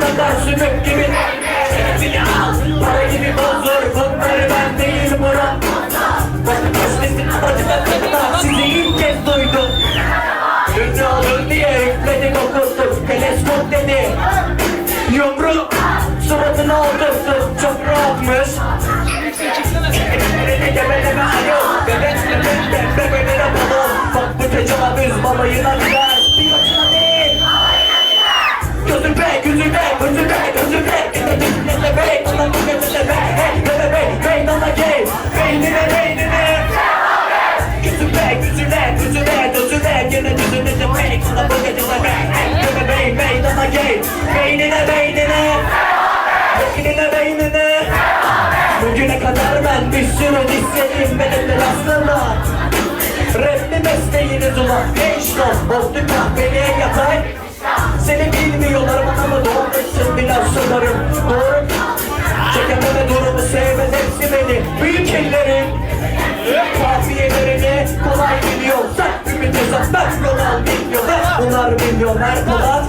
kadar sümük gibi Şerefini al Para gibi bozdur Bunları ben değil Murat Bakın başlasın acıda tadına Sizi ilk kez duydum Ünlü olur diye üfledik okuttuk Teleskop dedi Yumruk Suratına oturttum Çok rahatmış Elini gebeleme alo Bebek bebek de bebeğine Beynine, beynine Beynine, beynine Bugüne kadar ben bir sürü istedim Benimle rastlarla Rap mi mesleğiniz ulan Genç dost, bozdu kahveliğe yatay Seni bilmiyorlar bana mı doğmuşsun bir laf Büyük ellerim Kafiyelerini kolay biliyor Sen ümit hesap ben yol al bilmiyorlar Bunlar milyoner Polat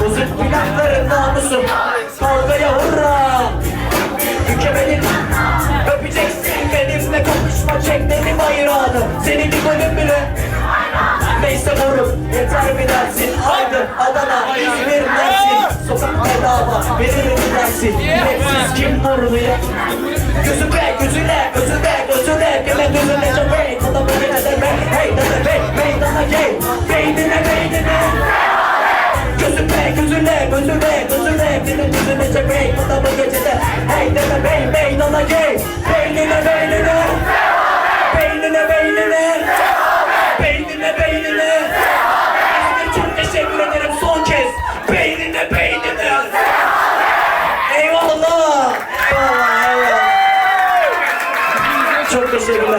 Bozuk plakların namusum. Kavgaya hurra. Mükemmelin Öpeceksin benimle konuşma çek benim hayranım. Senin bir golün bile. Neyse moruk yeter mi dersin? Aydın, Adana, İzmir, Bedava veririm dersin Biletsiz kim vuruluyor Gözüme, gözüne, gözüne, gözüne Gele gözüne çok hey Kala böyle de be Hey de de be Meydana gel Beynine, beynine Gözüme, gözüne, gözüne, gözüne Gele gözüne çok hey Kala bu gecede Hey de de be Meydana gel Beynine, beynine ছোট্ট সেগুলো